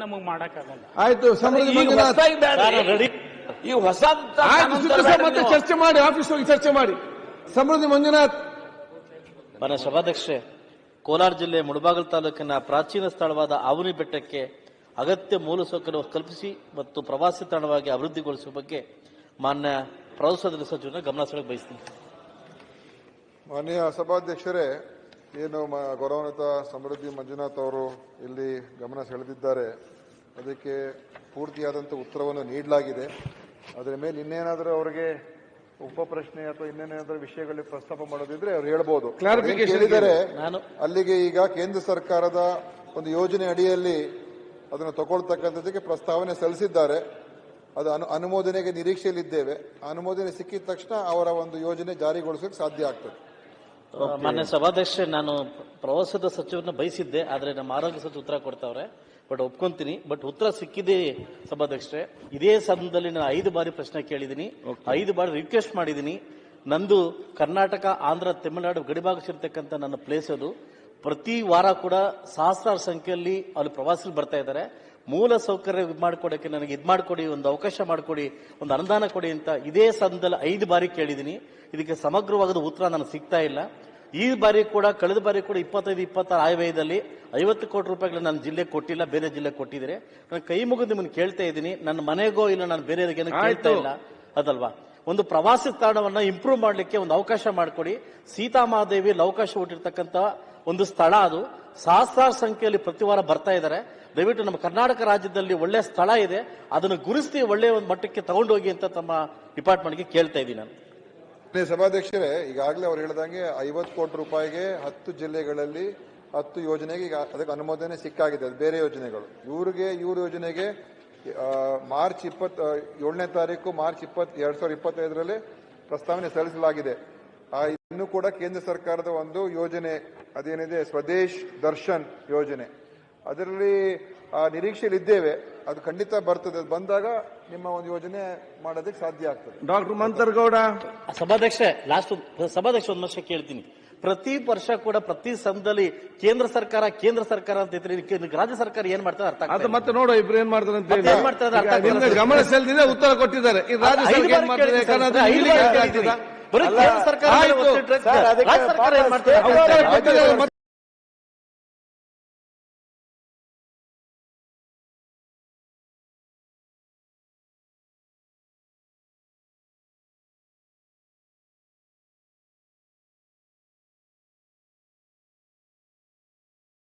ನಮಗ್ ಮಾಡಕ್ಕಾಗಲ್ಲ. ಆಯ್ತು ಸಮೃದ್ಧಿ ಮಂಜುನಾಥ್. ಈ ಹೊಸ ಆಯ್ತು ಮತ್ತೆ ಚರ್ಚೆ ಮಾಡಿ ಆಫೀಸ್ ಹೋಗಿ ಚರ್ಚೆ ಮಾಡಿ. ಸಮೃದ್ಧಿ ಮಂಜುನಾಥ್. ಮನೆ ಸಭಾಧ್ಯಕ್ಷೆ ಕೋಲಾರ ಜಿಲ್ಲೆ ಮುಳಬಾಗಲ್ ತಾಲೂಕಿನ ಪ್ರಾಚೀನ ಸ್ಥಳವಾದ ಆವನಿ ಬೆಟ್ಟಕ್ಕೆ ಅಗತ್ಯ ಮೂಲಸೌಕರ್ಯ ಕಲ್ಪಿಸಿ ಮತ್ತು ಪ್ರವಾಸಿ ತಾಣವಾಗಿ ಅಭಿವೃದ್ಧಿಗೊಳಿಸುವ ಬಗ್ಗೆ ಮಾನ್ಯ ಪ್ರವಾಸೋದ್ಯಮ ಸಚಿವರನ್ನ ಗಮನ ಸೆಳೆಯಕ್ಕೆ ಬಯಸ್ತೀನಿ. ಮಾನ್ಯ ಸಭಾಧ್ಯಕ್ಷರೇ ಏನು ಮ- ಗೌರವಾನ್ವಿತ ಸಮೃದ್ಧಿ ಮಂಜುನಾಥ್ ಅವರು ಇಲ್ಲಿ ಗಮನ ಸೆಳೆದಿದ್ದಾರೆ. ಅದಕ್ಕೆ ಪೂರ್ತಿಯಾದಂಥ ಉತ್ತರವನ್ನು ನೀಡಲಾಗಿದೆ. ಅದರ ಮೇಲೆ ಇನ್ನೇನಾದರೂ ಅವರಿಗೆ ಉಪ ಪ್ರಶ್ನೆ ಅಥವಾ ಇನ್ನೇನಾದರೂ ವಿಷಯಗಳಲ್ಲಿ ಪ್ರಸ್ತಾಪ ಮಾಡೋದಿದ್ರೆ ಅವ್ರು ಹೇಳ್ಬೋದು. ಹೇಳಿದರೆ ಅಲ್ಲಿಗೆ ಈಗ ಕೇಂದ್ರ ಸರ್ಕಾರದ ಒಂದು ಯೋಜನೆ ಅಡಿಯಲ್ಲಿ ಅದನ್ನು ತಗೊಳ್ತಕ್ಕಂಥದ್ದಕ್ಕೆ ಪ್ರಸ್ತಾವನೆ ಸಲ್ಲಿಸಿದ್ದಾರೆ. ಅದು ಅನು ಅನುಮೋದನೆಗೆ ನಿರೀಕ್ಷೆಯಲ್ಲಿದ್ದೇವೆ. ಅನುಮೋದನೆ ಸಿಕ್ಕಿದ ತಕ್ಷಣ ಅವರ ಒಂದು ಯೋಜನೆ ಜಾರಿಗೊಳಿಸೋಕೆ ಸಾಧ್ಯ ಆಗ್ತದೆ. ಮಾನ್ಯ ಸಭಾಧ್ಯಕ್ಷ ನಾನು ಪ್ರವಾಸದ ಸಚಿವರನ್ನ ಬಯಸಿದ್ದೆ ಆದ್ರೆ ನಮ್ಮ ಆರೋಗ್ಯ ಸಚಿವ ಉತ್ತರ ಕೊಡ್ತಾವ್ರೆ. ಬಟ್ ಒಪ್ಕೊಂತೀನಿ. ಬಟ್ ಉತ್ತರ ಸಿಕ್ಕಿದೆ ಸಭಾಧ್ಯಕ್ಷರೇ. ಇದೇ ಸಂದರ್ಭದಲ್ಲಿ ನಾನು ಐದು ಬಾರಿ ಪ್ರಶ್ನೆ ಕೇಳಿದ್ದೀನಿ. ಐದು ಬಾರಿ ರಿಕ್ವೆಸ್ಟ್ ಮಾಡಿದ್ದೀನಿ. ನಂದು ಕರ್ನಾಟಕ ಆಂಧ್ರ ತಮಿಳುನಾಡು ಗಡಿಭಾಗ ಸೇರ್ತಕ್ಕಂಥ ನನ್ನ ಪ್ಲೇಸ್ ಅದು. ಪ್ರತಿ ವಾರ ಕೂಡ ಸಹಸ್ರಾರು ಸಂಖ್ಯೆಯಲ್ಲಿ ಅಲ್ಲಿ ಪ್ರವಾಸಿಗರು ಬರ್ತಾ ಇದ್ದಾರೆ. ಮೂಲ ಸೌಕರ್ಯ ಇದು ಮಾಡ್ಕೊಡಕ್ಕೆ ನನಗೆ ಇದು ಮಾಡಿಕೊಡಿ ಒಂದು ಅವಕಾಶ ಮಾಡಿಕೊಡಿ ಒಂದು ಅನುದಾನ ಕೊಡಿ ಅಂತ ಇದೇ ಸಂದದಲ್ಲಿ ಐದು ಬಾರಿ ಕೇಳಿದ್ದೀನಿ. ಇದಕ್ಕೆ ಸಮಗ್ರವಾದ ಉತ್ತರ ನನಗೆ ಸಿಗ್ತಾ ಇಲ್ಲ. ಈ ಬಾರಿ ಕೂಡ ಕಳೆದ ಬಾರಿ ಕೂಡ ಇಪ್ಪತ್ತೈದು ಇಪ್ಪತ್ತಾರು ಆಯವ್ಯಯದಲ್ಲಿ ಐವತ್ತು ಕೋಟಿ ರೂಪಾಯಿಗಳು ನನ್ನ ಜಿಲ್ಲೆ ಕೊಟ್ಟಿಲ್ಲ ಬೇರೆ ಜಿಲ್ಲೆಗೆ ಕೊಟ್ಟಿದ್ರೆ ನಾನು ಕೈ ಮುಗಿದು ನಿಮ್ಮನ್ನು ಕೇಳ್ತಾ ಇದ್ದೀನಿ. ನನ್ನ ಮನೆಗೋ ಇಲ್ಲ ನಾನು ಬೇರೆ ಕೇಳ್ತಾ ಇಲ್ಲ. ಅದಲ್ವಾ? ಒಂದು ಪ್ರವಾಸಿ ತಾಣವನ್ನು ಇಂಪ್ರೂವ್ ಮಾಡಲಿಕ್ಕೆ ಒಂದು ಅವಕಾಶ ಮಾಡಿಕೊಡಿ. ಸೀತಾಮಾದೇವಿ ಅವಕಾಶ ಹುಟ್ಟಿರ್ತಕ್ಕಂಥ ಒಂದು ಸ್ಥಳ ಅದು. ಸಹಸ್ರಾರು ಸಂಖ್ಯೆಯಲ್ಲಿ ಪ್ರತಿ ವಾರ ಬರ್ತಾ ಇದ್ದಾರೆ. ದಯವಿಟ್ಟು ನಮ್ಮ ಕರ್ನಾಟಕ ರಾಜ್ಯದಲ್ಲಿ ಒಳ್ಳೆ ಸ್ಥಳ ಇದೆ. ಅದನ್ನು ಗುರುಸ್ತಿ ಒಳ್ಳೆಯ ಒಂದು ಮಟ್ಟಕ್ಕೆ ತಗೊಂಡೋಗಿ ಅಂತ ತಮ್ಮ ಡಿಪಾರ್ಟ್ಮೆಂಟ್ಗೆ ಕೇಳ್ತಾ ಇದ್ದೀನಿ ನಾನು. ಸಭಾಧ್ಯಕ್ಷರೇ, ಈಗಾಗಲೇ ಅವ್ರು ಹೇಳಿದಂಗೆ ಐವತ್ತು ಕೋಟಿ ರೂಪಾಯಿಗೆ ಹತ್ತು ಜಿಲ್ಲೆಗಳಲ್ಲಿ ಹತ್ತು ಯೋಜನೆಗೆ ಈಗ ಅದಕ್ಕೆ ಅನುಮೋದನೆ ಸಿಕ್ಕಾಗಿದೆ. ಅದು ಬೇರೆ ಯೋಜನೆಗಳು. ಇವ್ರಿಗೆ, ಇವ್ರ ಯೋಜನೆಗೆ ಮಾರ್ಚ್ ಇಪ್ಪತ್ ಏಳನೇ ತಾರೀಕು ಮಾರ್ಚ್ ಇಪ್ಪತ್ ಎರಡ್ ಸಾವಿರದ ಇಪ್ಪತ್ತೈದರಲ್ಲಿ ಪ್ರಸ್ತಾವನೆ ಸಲ್ಲಿಸಲಾಗಿದೆ. ಇನ್ನು ಕೂಡ ಕೇಂದ್ರ ಸರ್ಕಾರದ ಒಂದು ಯೋಜನೆ, ಅದೇನಿದೆ, ಸ್ವದೇಶ್ ದರ್ಶನ್ ಯೋಜನೆ. ಅದರಲ್ಲಿ ಆ, ನಿರೀಕ್ಷೆಯಲ್ಲಿದ್ದೇವೆ ಅದು ಖಂಡಿತ ಬರ್ತದೆ. ಅದು ಬಂದಾಗ ನಿಮ್ಮ ಒಂದು ಯೋಜನೆ ಮಾಡೋದಕ್ಕೆ ಸಾಧ್ಯ ಆಗ್ತದೆ. ಡಾಕ್ಟರ್ ಮಂತರ್ಗೌಡ. ಸಭಾಧ್ಯಕ್ಷ ಲಾಸ್ಟ್ ಸಭಾಧ್ಯಕ್ಷ ಒಂದು ವರ್ಷ ಕೇಳ್ತೀನಿ. ಪ್ರತಿ ವರ್ಷ ಕೂಡ ಪ್ರತಿ ಸಂದಲ್ಲಿ ಕೇಂದ್ರ ಸರ್ಕಾರ ಕೇಂದ್ರ ಸರ್ಕಾರ ಅಂತ ಇದ್ರೆ ರಾಜ್ಯ ಸರ್ಕಾರ ಏನ್ ಮಾಡ್ತಾರೆ ಅರ್ಥ ಅದು ಮತ್ತೆ ನೋಡು ಇಬ್ರು ಏನ್ ಮಾಡ್ತಾರೆ ಅಂತ ಏನ್ ಮಾಡ್ತಾರೆ. ಗಮನ ಸೆಳೆದಿದೆ ಉತ್ತರ ಕೊಟ್ಟಿದ್ದಾರೆ. ಈ ರಾಜ್ಯ ಸರ್ಕಾರ ಏನ್ ಯಾಕಂದ್ರೆ ಐದು? ಬರೀ ಕೇಂದ್ರ ಸರ್ಕಾರ